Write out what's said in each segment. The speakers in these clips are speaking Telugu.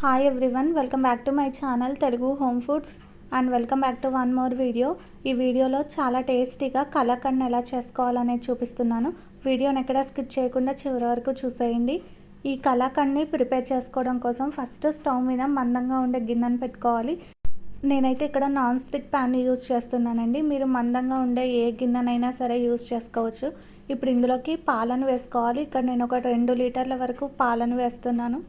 Hi everyone welcome back to my channel Telugu home foods and welcome back to one more video ఈ వీడియోలో చాలా టేస్టీగా కలకండ్ ఎలా చేసుకోవాలనేది చూపిస్తున్నాను. వీడియోని ఎక్కడ స్కిప్ చేయకుండా చివరి వరకు చూసేయండి. ఈ కలాకండ్ని ప్రిపేర్ చేసుకోవడం కోసం ఫస్ట్ స్టవ్ మీద మందంగా ఉండే గిన్నెను పెట్టుకోవాలి. నేనైతే ఇక్కడ నాన్ స్టిక్ ప్యాన్ యూజ్ చేస్తున్నానండి. మీరు మందంగా ఉండే ఏ గిన్నెనైనా సరే యూజ్ చేసుకోవచ్చు. ఇప్పుడు ఇందులోకి పాలను వేసుకోవాలి. ఇక్కడ నేను ఒక రెండు లీటర్ల వరకు పాలను వేస్తున్నాను.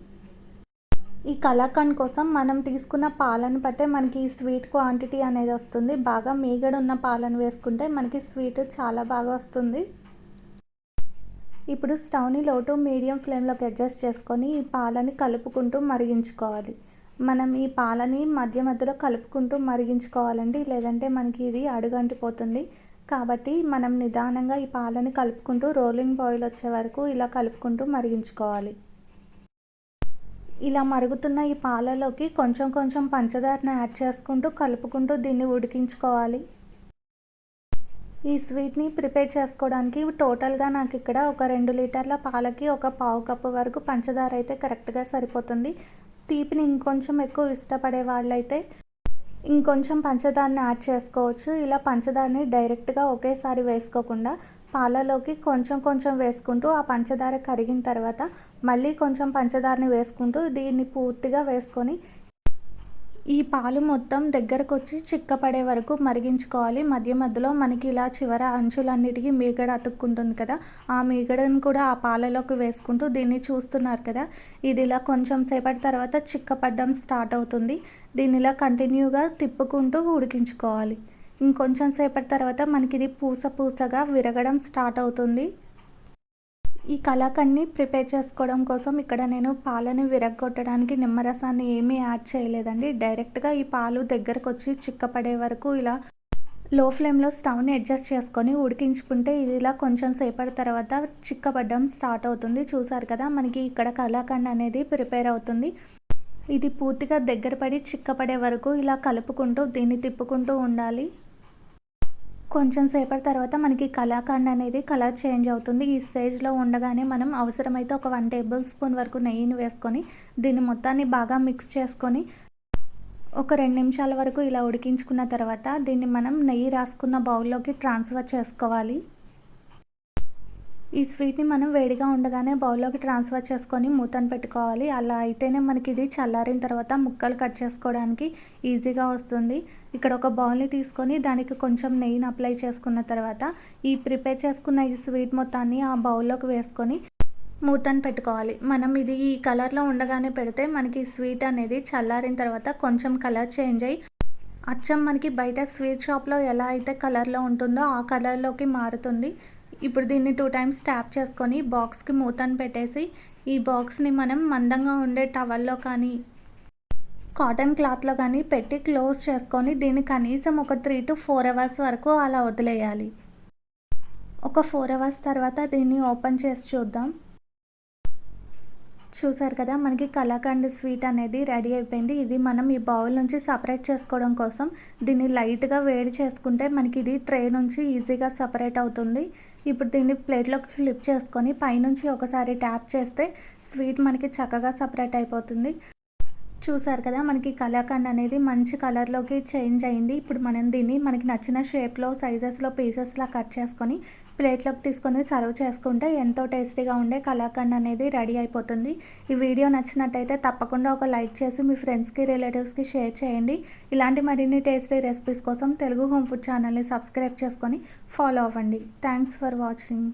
ఈ కలాకండ్ కోసం మనం తీసుకున్న పాలను బట్టే మనకి ఈ స్వీట్ క్వాంటిటీ అనేది వస్తుంది. బాగా మీగడ ఉన్న పాలను వేసుకుంటే మనకి స్వీట్ చాలా బాగా వస్తుంది. ఇప్పుడు స్టవ్ని లోటు మీడియం ఫ్లేమ్లోకి అడ్జస్ట్ చేసుకొని ఈ పాలని కలుపుకుంటూ మరిగించుకోవాలి. మనం ఈ పాలని మధ్య మధ్యలో కలుపుకుంటూ మరిగించుకోవాలండి. లేదంటే మనకి ఇది అడుగంటిపోతుంది. కాబట్టి మనం నిదానంగా ఈ పాలని కలుపుకుంటూ రోలింగ్ బాయిల్ వచ్చే వరకు ఇలా కలుపుకుంటూ మరిగించుకోవాలి. ఇలా మరుగుతున్న ఈ పాలలోకి కొంచెం కొంచెం పంచదారని యాడ్ చేసుకుంటూ కలుపుకుంటూ దీన్ని ఉడికించుకోవాలి. ఈ స్వీట్ని ప్రిపేర్ చేసుకోవడానికి టోటల్గా నాకు ఇక్కడ ఒక రెండు లీటర్ల పాలకి ఒక పావు కప్పు వరకు పంచదార అయితే కరెక్ట్గా సరిపోతుంది. తీపిని ఇంకొంచెం ఎక్కువ ఇష్టపడే వాళ్ళైతే ఇంకొంచెం పంచదారని యాడ్ చేసుకోవచ్చు. ఇలా పంచదారని డైరెక్ట్గా ఒకేసారి వేసుకోకుండా పాలలోకి కొంచెం కొంచెం వేసుకుంటూ ఆ పంచదార కరిగిన తర్వాత మళ్ళీ కొంచెం పంచదారని వేసుకుంటూ దీన్ని పూర్తిగా వేసుకొని ఈ పాలు మొత్తం దగ్గరకు వచ్చి చిక్కపడే వరకు మరిగించుకోవాలి. మధ్య మధ్యలో మనకి ఇలా చివర అంచులన్నిటికీ మీగడ అతుక్కుంటుంది కదా ఆ మీగడను కూడా ఆ పాలలోకి వేసుకుంటూ దీన్ని చూస్తున్నారు కదా. ఇది ఇలా కొంచెం సేపటి తర్వాత చిక్కపడ్డం స్టార్ట్ అవుతుంది. దీన్ని ఇలా కంటిన్యూగా తిప్పుకుంటూ ఉడికించుకోవాలి. ఇంకొంచెం సేపటి తర్వాత మనకి ఇది పూస పూసగా విరగడం స్టార్ట్ అవుతుంది. ఈ కలాకండ్ని ప్రిపేర్ చేసుకోవడం కోసం ఇక్కడ నేను పాలని విరగొట్టడానికి నిమ్మరసాన్ని ఏమీ యాడ్ చేయలేదండి. డైరెక్ట్గా ఈ పాలు దగ్గరకు వచ్చి చిక్కపడే వరకు ఇలా లో ఫ్లేమ్లో స్టవ్ని అడ్జస్ట్ చేసుకొని ఉడికించుకుంటే ఇది ఇలా కొంచెం సేపటి తర్వాత చిక్కబడ్డం స్టార్ట్ అవుతుంది. చూసారు కదా మనకి ఇక్కడ కలాకండ్ అనేది ప్రిపేర్ అవుతుంది. ఇది పూర్తిగా దగ్గర పడి చిక్కపడే వరకు ఇలా కలుపుకుంటూ దీన్ని తిప్పుకుంటూ ఉండాలి. కొంచెం సేపటి తర్వాత మనకి కళాఖండ్ అనేది కలర్ చేంజ్ అవుతుంది. ఈ స్టేజ్లో ఉండగానే మనం అవసరమైతే ఒక వన్ టేబుల్ స్పూన్ వరకు నెయ్యిని వేసుకొని దీన్ని మొత్తాన్ని బాగా మిక్స్ చేసుకొని ఒక రెండు నిమిషాల వరకు ఇలా ఉడికించుకున్న తర్వాత దీన్ని మనం నెయ్యి రాసుకున్న బౌల్లోకి ట్రాన్స్ఫర్ చేసుకోవాలి. ఈ స్వీట్ని మనం వేడిగా ఉండగానే బౌల్లోకి ట్రాన్స్ఫర్ చేసుకొని మూతను పెట్టుకోవాలి. అలా అయితేనే మనకి ఇది చల్లారిన తర్వాత ముక్కలు కట్ చేసుకోవడానికి ఈజీగా వస్తుంది. ఇక్కడ ఒక బౌల్ని తీసుకొని దానికి కొంచెం నెయ్యిని అప్లై చేసుకున్న తర్వాత ఈ ప్రిపేర్ చేసుకున్న ఈ స్వీట్ మొత్తాన్ని ఆ బౌల్లోకి వేసుకొని మూతను పెట్టుకోవాలి. మనం ఇది ఈ కలర్లో ఉండగానే పెడితే మనకి స్వీట్ అనేది చల్లారిన తర్వాత కొంచెం కలర్ చేంజ్ అయ్యి అచ్చం మనకి బయట స్వీట్ షాప్లో ఎలా అయితే కలర్లో ఉంటుందో ఆ కలర్లోకి మారుతుంది. ఇప్పుడు దీన్ని టూ టైమ్స్ ట్యాప్ చేసుకొని బాక్స్కి మూతను పెట్టేసి ఈ బాక్స్ని మనం మందంగా ఉండే టవల్లో కానీ కాటన్ క్లాత్లో కానీ పెట్టి క్లోజ్ చేసుకొని దీన్ని కనీసం ఒక త్రీ టు ఫోర్ అవర్స్ వరకు అలా వదిలేయాలి. ఒక ఫోర్ అవర్స్ తర్వాత దీన్ని ఓపెన్ చేసి చూద్దాం. చూసారు కదా మనకి కలాకండ్ స్వీట్ అనేది రెడీ అయిపోయింది. ఇది మనం ఈ బౌల్ నుంచి సపరేట్ చేసుకోవడం కోసం దీన్ని లైట్గా వేడి చేసుకుంటే మనకి ఇది ట్రే నుంచి ఈజీగా సపరేట్ అవుతుంది. ఇప్పుడు దీన్ని ప్లేట్లోకి ఫ్లిప్ చేసుకొని పైనుంచి ఒకసారి ట్యాప్ చేస్తే స్వీట్ మనకి చక్కగా సపరేట్ అయిపోతుంది. చూసారు కదా మనకి కలాకండ్ అనేది మంచి కలర్లోకి చేంజ్ అయింది. ఇప్పుడు మనం దీన్ని మనకి నచ్చిన షేప్లో సైజెస్లో పీసెస్లా కట్ చేసుకొని ప్లేట్లోకి తీసుకొని సర్వ్ చేసుకుంటే ఎంతో టేస్టీగా ఉండే కలాకండ్ అనేది రెడీ అయిపోతుంది. ఈ వీడియో నచ్చినట్టయితే తప్పకుండా ఒక లైక్ చేసి మీ ఫ్రెండ్స్కి రిలేటివ్స్కి షేర్ చేయండి. ఇలాంటి మరిన్ని టేస్టీ రెసిపీస్ కోసం తెలుగు హోమ్ ఫుడ్ ఛానల్ని సబ్స్క్రైబ్ చేసుకొని ఫాలో అవ్వండి. Thanks for watching.